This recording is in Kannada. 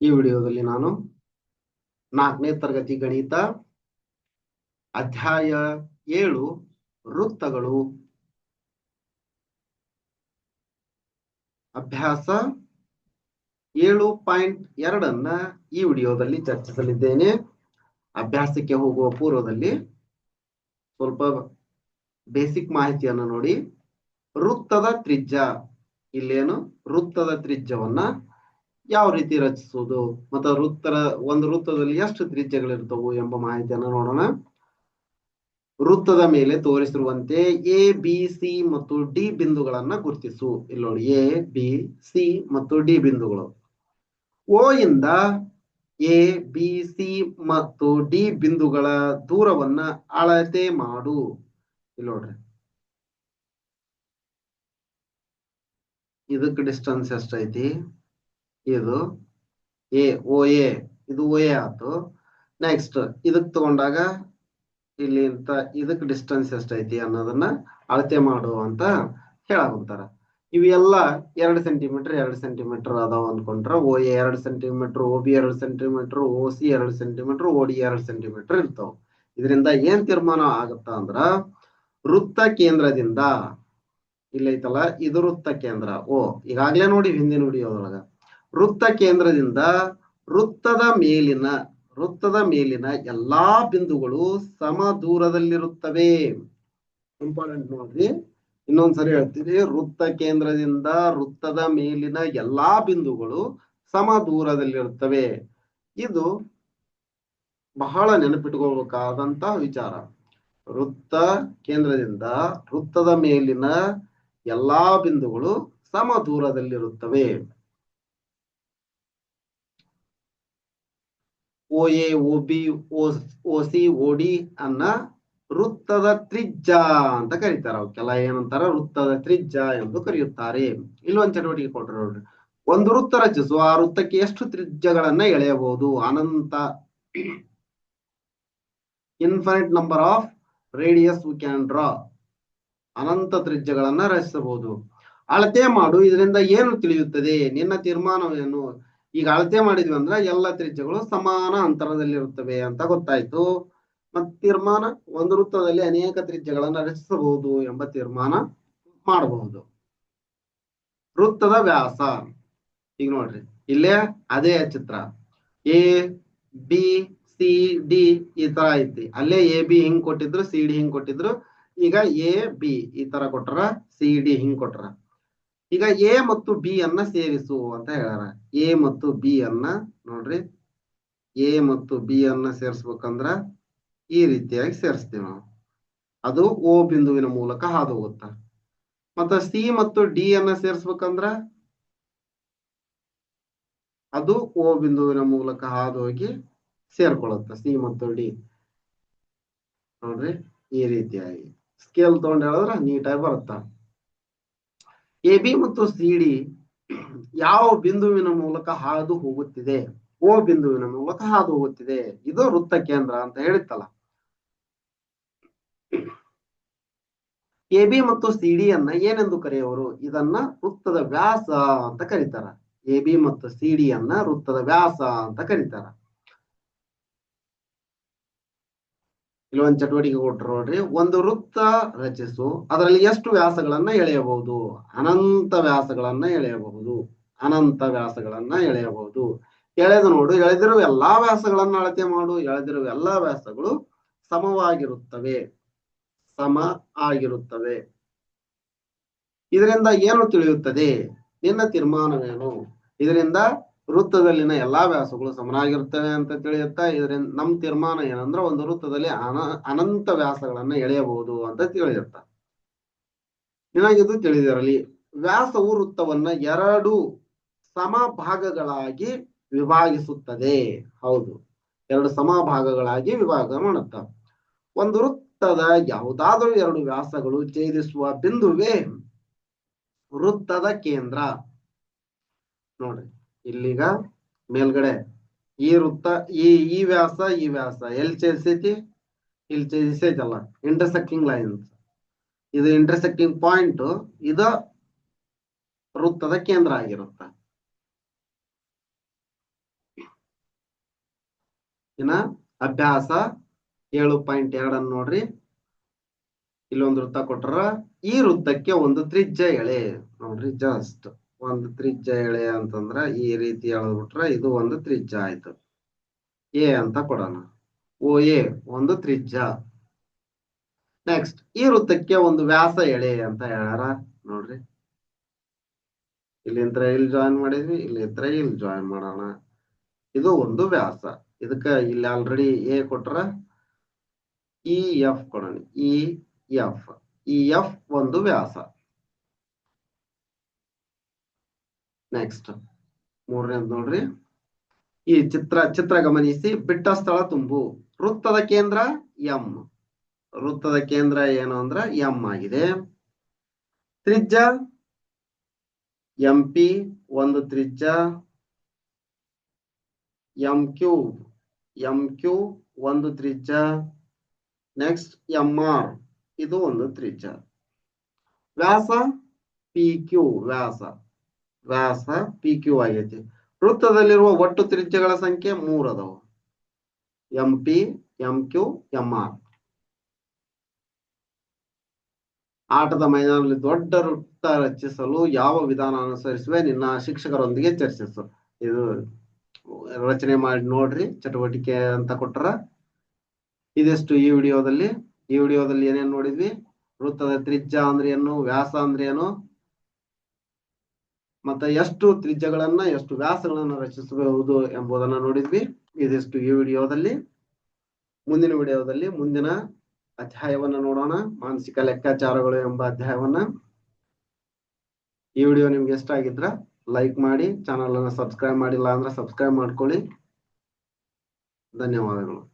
ಈ ವಿಡಿಯೋದಲ್ಲಿ ನಾನು ನಾಲ್ಕನೇ ತರಗತಿ ಗಣಿತ ಅಧ್ಯಾಯ ಏಳು ವೃತ್ತಗಳು ಅಭ್ಯಾಸ ಏಳು ಪಾಯಿಂಟ್ ಎರಡನ್ನ ಈ ವಿಡಿಯೋದಲ್ಲಿ ಚರ್ಚಿಸಲಿದ್ದೇನೆ. ಅಭ್ಯಾಸಕ್ಕೆ ಹೋಗುವ ಪೂರ್ವದಲ್ಲಿ ಸ್ವಲ್ಪ ಬೇಸಿಕ್ ಮಾಹಿತಿಯನ್ನು ನೋಡಿ. ವೃತ್ತದ ತ್ರಿಜ್ಯ ಇಲ್ಲೇನು? ವೃತ್ತದ ತ್ರಿಜ್ಯವನ್ನ ಯಾವ ರೀತಿ ರಚಿಸುವುದು? ಮತ್ತು ವೃತ್ತರ, ಒಂದು ವೃತ್ತದಲ್ಲಿ ಎಷ್ಟು ತ್ರಿಜ್ಯಗಳಿರ್ತವು ಎಂಬ ಮಾಹಿತಿಯನ್ನು ನೋಡೋಣ. ವೃತ್ತದ ಮೇಲೆ ತೋರಿಸಿರುವಂತೆ ಎ ಬಿ ಸಿ ಮತ್ತು ಡಿ ಬಿಂದುಗಳನ್ನ ಗುರುತಿಸು. ಇಲ್ಲಿ ನೋಡಿ ಎ ಬಿ ಸಿ ಮತ್ತು ಡಿ ಬಿಂದುಗಳು. ಓ ಇಂದ ಎ ಬಿ ಸಿ ಮತ್ತು ಡಿ ಬಿಂದುಗಳ ದೂರವನ್ನ ಅಳತೆ ಮಾಡು. ಇಲ್ಲಿ ನೋಡ್ರಿ. ಇದಕ್ಕೆ ಡಿಸ್ಟೆನ್ಸ್ ಎಷ್ಟೈತಿ? ಇದು ಎ, ಓ, ಎ. ಇದು ಓ, ಎ ಆತು ನೆಕ್ಸ್ಟ್ ಇದಕ್ ತಗೊಂಡಾಗ ಇಲ್ಲಿ ಇಂತ ಇದಕ್ ಡಿಸ್ಟೆನ್ಸ್ ಎಷ್ಟೈತಿ ಅನ್ನೋದನ್ನ ಅಳತೆ ಮಾಡು ಅಂತ ಹೇಳಾಕುಂತಾರ. ಇವೆಲ್ಲ ಎರಡು ಸೆಂಟಿಮೀಟರ್ ಎರಡು ಸೆಂಟಿಮೀಟರ್ ಅದಾವ ಅನ್ಕೊಂಡ್ರ ಓ, ಎ ಎರಡು ಸೆಂಟಿಮೀಟರ್ ಓ, ಬಿ ಎರಡು ಸೆಂಟಿಮೀಟರ್ ಓ, ಸಿ ಎರಡು ಸೆಂಟಿಮೀಟರ್ ಓ, ಡಿ ಎರಡು ಸೆಂಟಿಮೀಟರ್ ಇರ್ತಾವ. ಇದರಿಂದ ಏನ್ ತೀರ್ಮಾನ ಆಗತ್ತ ಅಂದ್ರ ವೃತ್ತ ಕೇಂದ್ರದಿಂದ ಇಲ್ಲೈತಲ್ಲ, ಇದು ವೃತ್ತ ಕೇಂದ್ರ. ಓ, ಈಗಾಗ್ಲೇ ನೋಡಿ ಹಿಂದಿನ ವಿಡಿಯೋದೊಳಗ ವೃತ್ತ ಕೇಂದ್ರದಿಂದ ವೃತ್ತದ ಮೇಲಿನ ವೃತ್ತದ ಮೇಲಿನ ಎಲ್ಲಾ ಬಿಂದುಗಳು ಸಮ ದೂರದಲ್ಲಿರುತ್ತವೆ. ಇಂಪಾರ್ಟೆಂಟ್ ನೋಡ್ರಿ. ಇನ್ನೊಂದ್ಸರಿ ಹೇಳ್ತೀನಿ ವೃತ್ತ ಕೇಂದ್ರದಿಂದ ವೃತ್ತದ ಮೇಲಿನ ಎಲ್ಲಾ ಬಿಂದುಗಳು ಸಮ ದೂರದಲ್ಲಿರುತ್ತವೆ. ಇದು ಬಹಳ ನೆನಪಿಟ್ಕೋಬೇಕಾದಂತಹ ವಿಚಾರ. ವೃತ್ತ ಕೇಂದ್ರದಿಂದ ವೃತ್ತದ ಮೇಲಿನ ಎಲ್ಲಾ ಬಿಂದುಗಳು ಸಮ ದೂರದಲ್ಲಿರುತ್ತವೆ. O A O B O C O D ಅನ್ನ ವೃತ್ತದ ತ್ರಿಜ್ಯ ಅಂತ ಕರೀತಾರ. ಅವಕ್ಕೆಲ್ಲ ಏನಂತಾರ? ವೃತ್ತದ ತ್ರಿಜ್ಯ ಎಂದು ಕರೆಯುತ್ತಾರೆ. ಇಲ್ಲೊಂದ್ ಚಟುವಟಿಕೆ ಕೊಟ್ಟರು ನೋಡ್ರಿ. ಒಂದು ವೃತ್ತ ರಚಿಸುವ ಆ ವೃತ್ತಕ್ಕೆ ಎಷ್ಟು ತ್ರಿಜ್ಯಗಳನ್ನ ಎಳೆಯಬಹುದು? ಅನಂತ infinite number of radius we can draw ಅನಂತ ತ್ರಿಜ್ಯಗಳನ್ನ ರಚಿಸಬಹುದು. ಅಳತೆ ಮಾಡು. ಇದರಿಂದ ಏನು ತಿಳಿಯುತ್ತದೆ? ನಿನ್ನ ತೀರ್ಮಾನವೇನು? ಈಗ ಅಳತೆ ಮಾಡಿದ್ವಿ ಅಂದ್ರೆ ಎಲ್ಲ ತ್ರಿಜ್ಯಗಳು ಸಮಾನ ಅಂತರದಲ್ಲಿರುತ್ತವೆ ಅಂತ ಗೊತ್ತಾಯ್ತು. ಮತ್ ತೀರ್ಮಾನ, ಒಂದು ವೃತ್ತದಲ್ಲಿ ಅನೇಕ ತ್ರಿಜ್ಯಗಳನ್ನ ರಚಿಸಬಹುದು ಎಂಬ ತೀರ್ಮಾನ ಮಾಡಬಹುದು. ವೃತ್ತದ ವ್ಯಾಸ. ಈಗ ನೋಡ್ರಿ, ಇಲ್ಲೇ ಅದೇ ಚಿತ್ರ. ಎ ಬಿ ಸಿ ಡಿ ಈ ತರ ಐತಿ. ಅಲ್ಲೇ ಎ ಬಿ ಹಿಂಗ್ ಕೊಟ್ಟಿದ್ರು ಸಿ ಡಿ ಹಿಂಗ್ ಕೊಟ್ಟಿದ್ರು. ಈಗ ಎ ಬಿ ಈ ತರ ಕೊಟ್ರ ಸಿ ಡಿ ಹಿಂಗ್ ಕೊಟ್ರ. ಈಗ ಎ ಮತ್ತು ಬಿ ಅನ್ನ ಸೇರಿಸು ಅಂತ ಹೇಳ್ಯಾರ. ಎ ಮತ್ತು ಬಿ ಅನ್ನ ನೋಡ್ರಿ. ಎ ಮತ್ತು ಬಿ ಅನ್ನ ಸೇರಿಸ್ಬೇಕಂದ್ರ ಈ ರೀತಿಯಾಗಿ ಸೇರಿಸ್ತೀವಿ ನಾವು. ಅದು ಓ ಬಿಂದುವಿನ ಮೂಲಕ ಹಾದು ಹೋಗುತ್ತ ಮತ್ತ ಸಿ ಮತ್ತು ಡಿ ಅನ್ನ ಸೇರಿಸ್ಬೇಕಂದ್ರ ಅದು ಓ ಬಿಂದುವಿನ ಮೂಲಕ ಹಾದು ಹೋಗಿ ಸೇರ್ಕೊಳ್ಳುತ್ತ. ಸಿ ಮತ್ತು ಡಿ ನೋಡ್ರಿ ಈ ರೀತಿಯಾಗಿ. ಸ್ಕೇಲ್ ತಗೊಂಡ್ ಹೇಳಿದ್ರ ನೀಟಾಗಿ ಬರುತ್ತ. ಎ ಬಿ ಮತ್ತು ಸಿ ಡಿ ಯಾವ ಬಿಂದುವಿನ ಮೂಲಕ ಹಾದು ಹೋಗುತ್ತಿದೆ? ಓ ಬಿಂದುವಿನ ಮೂಲಕ ಹಾದು ಹೋಗುತ್ತಿದೆ. ಇದು ವೃತ್ತ ಕೇಂದ್ರ ಅಂತ ಹೇಳಿತ್ತಲ್ಲ. ಎ ಬಿ ಮತ್ತು ಸಿ ಡಿ ಅನ್ನ ಏನೆಂದು ಕರೆಯುವರು? ಇದನ್ನ ವೃತ್ತದ ವ್ಯಾಸ ಅಂತ ಕರೀತಾರ. ಎ ಬಿ ಮತ್ತು ಸಿ ಡಿ ಅನ್ನ ವೃತ್ತದ ವ್ಯಾಸ ಅಂತ ಕರೀತಾರ. ಇಲ್ಲೊಂದು ಚಟುವಟಿಕೆ ಕೊಟ್ಟರು ನೋಡ್ರಿ, ಒಂದು ವೃತ್ತ ರಚಿಸು, ಅದರಲ್ಲಿ ಎಷ್ಟು ವ್ಯಾಸಗಳನ್ನ ಎಳೆಯಬಹುದು? ಅನಂತ ವ್ಯಾಸಗಳನ್ನ ಎಳೆಯಬಹುದು. ಅನಂತ ವ್ಯಾಸಗಳನ್ನ ಎಳೆಯಬಹುದು. ಎಳೆದು ನೋಡು ಎಳೆದಿರುವ ಎಲ್ಲಾ ವ್ಯಾಸಗಳನ್ನ ಅಳತೆ ಮಾಡು ಎಳೆದಿರುವ ಎಲ್ಲಾ ವ್ಯಾಸಗಳು ಸಮವಾಗಿರುತ್ತವೆ. ಸಮ ಆಗಿರುತ್ತವೆ. ಇದರಿಂದ ಏನು ತಿಳಿಯುತ್ತದೆ? ನಿನ್ನ ತೀರ್ಮಾನವೇನು? ಇದರಿಂದ ವೃತ್ತದಲ್ಲಿನ ಎಲ್ಲಾ ವ್ಯಾಸಗಳು ಸಮನಾಗಿರುತ್ತವೆ ಅಂತ ತಿಳಿಯುತ್ತಾ, ಇದರಿಂದ ನಮ್ ತೀರ್ಮಾನ ಏನಂದ್ರೆ ಒಂದು ವೃತ್ತದಲ್ಲಿ ಅನ, ಅನಂತ ವ್ಯಾಸಗಳನ್ನ ಎಳೆಯಬಹುದು ಅಂತ ತಿಳಿಯುತ್ತ. ನಿನಗಿದು ತಿಳಿದಿರಲಿ, ವ್ಯಾಸವು ವೃತ್ತವನ್ನ ಎರಡು ಸಮ ಭಾಗಗಳಾಗಿ ವಿಭಾಗಿಸುತ್ತದೆ. ಹೌದು, ಎರಡು ಸಮ ಭಾಗಗಳಾಗಿ ವಿಭಾಗ ಮಾಡುತ್ತ. ಒಂದು ವೃತ್ತದ ಯಾವುದಾದರೂ ಎರಡು ವ್ಯಾಸಗಳು ಛೇದಿಸುವ ಬಿಂದುವೇ ವೃತ್ತದ ಕೇಂದ್ರ. ನೋಡ್ರಿ. ಇಲ್ಲಿಗ ಮೇಲ್ಗಡೆ ಈ ವೃತ್ತ, ಈ ಈ ವ್ಯಾಸ ಈ ವ್ಯಾಸ. ಎಲ್ಲಿ ಛೇದಿಸೈತಿ ಇಲ್ಲಿ ಛೇದಿಸೈತಲ್ಲ ಇಂಟರ್ಸೆಕ್ಟಿಂಗ್ ಲೈನ್ಸ್ ಇದು ಇಂಟರ್ಸೆಕ್ಟಿಂಗ್ ಪಾಯಿಂಟ್ ಇದು ವೃತ್ತದ ಕೇಂದ್ರ ಆಗಿರುತ್ತ. ಇನ್ನ ಅಭ್ಯಾಸ ಏಳು ಪಾಯಿಂಟ್ ಎರಡನ್ನು ನೋಡ್ರಿ. ಇಲ್ಲೊಂದು ವೃತ್ತ ಕೊಟ್ರ ಈ ವೃತ್ತಕ್ಕೆ ಒಂದು ತ್ರಿಜ್ಯ ಎಳೆ. ನೋಡ್ರಿ ಜಸ್ಟ್ ಒಂದು ತ್ರಿಜ್ಯ ಎಳೆ ಅಂತಂದ್ರ ಈ ರೀತಿ ಎಳೆದ್ಬಿಟ್ರ ಇದು ಒಂದು ತ್ರಿಜ್ಯ ಆಯ್ತು. ಎ ಅಂತ ಕೊಡೋಣ. ಓ, ಎ, ಒಂದು ತ್ರಿಜ್ಯ. ನೆಕ್ಸ್ಟ್ ಈ ವೃತ್ತಕ್ಕೆ ಒಂದು ವ್ಯಾಸ ಎಳೆ ಅಂತ ಹೇಳ್ಯಾರ ನೋಡ್ರಿ. ಇಲ್ಲಿಂತ್ರ ಇಲ್ಲಿ ಜಾಯಿನ್ ಮಾಡಿದ್ವಿ, ಇಲ್ಲಿ ಇದ್ರ ಇಲ್ಲಿ ಜಾಯಿನ್ ಮಾಡೋಣ. ಇದು ಒಂದು ವ್ಯಾಸ. ಇದಕ್ಕ ಇಲ್ಲಿ ಆಲ್ರೆಡಿ ಎ ಕೊಟ್ರ ಇ ಎಫ್ ಕೊಡೋಣ. ಇ ಎಫ್ ಇ ಎಫ್ ಒಂದು ವ್ಯಾಸ. ನೆಕ್ಸ್ಟ್ ಮೂರನೇದು ನೋಡ್ರಿ. ಈ ಚಿತ್ರ ಚಿತ್ರ ಗಮನಿಸಿ. ಬಿಟ್ಟ ಸ್ಥಳ ತುಂಬು. ವೃತ್ತದ ಕೇಂದ್ರ ಎಂ. ವೃತ್ತದ ಕೇಂದ್ರ ಏನು ಅಂದ್ರ ಎಂ ಆಗಿದೆ. ತ್ರಿಜ್ಯ ಎಂ ಪಿ ಒಂದು ತ್ರಿಜ್ಯ ಎಂ ಕ್ಯೂ ಎಂ ಕ್ಯೂ ಒಂದು ತ್ರಿಜ್ಯ. Next M R. ಇದು ಒಂದು ತ್ರಿಜ್ಯ. ವ್ಯಾಸ ಪಿ ಕ್ಯೂ, ವ್ಯಾಸ. ವ್ಯಾಸ ಪಿ ಕ್ಯೂ ಆಗೈತಿ. ವೃತ್ತದಲ್ಲಿರುವ ಒಟ್ಟು ತ್ರಿಜ್ಯಗಳ ಸಂಖ್ಯೆ ಮೂರ್ ಅದಾವ. M P M Q M R ಆಟದ ಮೈದಾನದಲ್ಲಿ ದೊಡ್ಡ ವೃತ್ತ ರಚಿಸಲು ಯಾವ ವಿಧಾನ ಅನುಸರಿಸುವೆ ನಿನ್ನ ಶಿಕ್ಷಕರೊಂದಿಗೆ ಚರ್ಚಿಸು. ಇದು ರಚನೆ ಮಾಡಿ ನೋಡ್ರಿ, ಚಟುವಟಿಕೆ ಅಂತ ಕೊಟ್ಟರ ಇದೆಷ್ಟು ಈ ವಿಡಿಯೋದಲ್ಲಿ. ಈ ವಿಡಿಯೋದಲ್ಲಿ ಏನೇನು ನೋಡಿದ್ವಿ? ವೃತ್ತದ ತ್ರಿಜ್ಯ ಅಂದ್ರೆ ಏನು ವ್ಯಾಸ ಅಂದ್ರೆ ಏನು ಮತ್ತೆ ಎಷ್ಟು ತ್ರಿಜ್ಯಗಳನ್ನ, ಎಷ್ಟು ವ್ಯಾಸಗಳನ್ನ ರಚಿಸಬಹುದು ಎಂಬುದನ್ನ ನೋಡಿದ್ವಿ. ಇದಿಷ್ಟು ಈ ವಿಡಿಯೋದಲ್ಲಿ. ಮುಂದಿನ ವಿಡಿಯೋದಲ್ಲಿ ಮುಂದಿನ ಅಧ್ಯಾಯವನ್ನ ನೋಡೋಣ. ಮಾನಸಿಕ ಲೆಕ್ಕಾಚಾರಗಳು ಎಂಬ ಅಧ್ಯಾಯವನ್ನ. ಈ ವಿಡಿಯೋ ನಿಮ್ಗೆ ಇಷ್ಟ ಆಗಿದ್ರ ಲೈಕ್ ಮಾಡಿ ಚಾನಲ್ ಅನ್ನ ಸಬ್ಸ್ಕ್ರೈಬ್ ಮಾಡಿಲ್ಲ ಅಂದ್ರೆ ಸಬ್ಸ್ಕ್ರೈಬ್ ಮಾಡ್ಕೊಳ್ಳಿ. ಧನ್ಯವಾದಗಳು.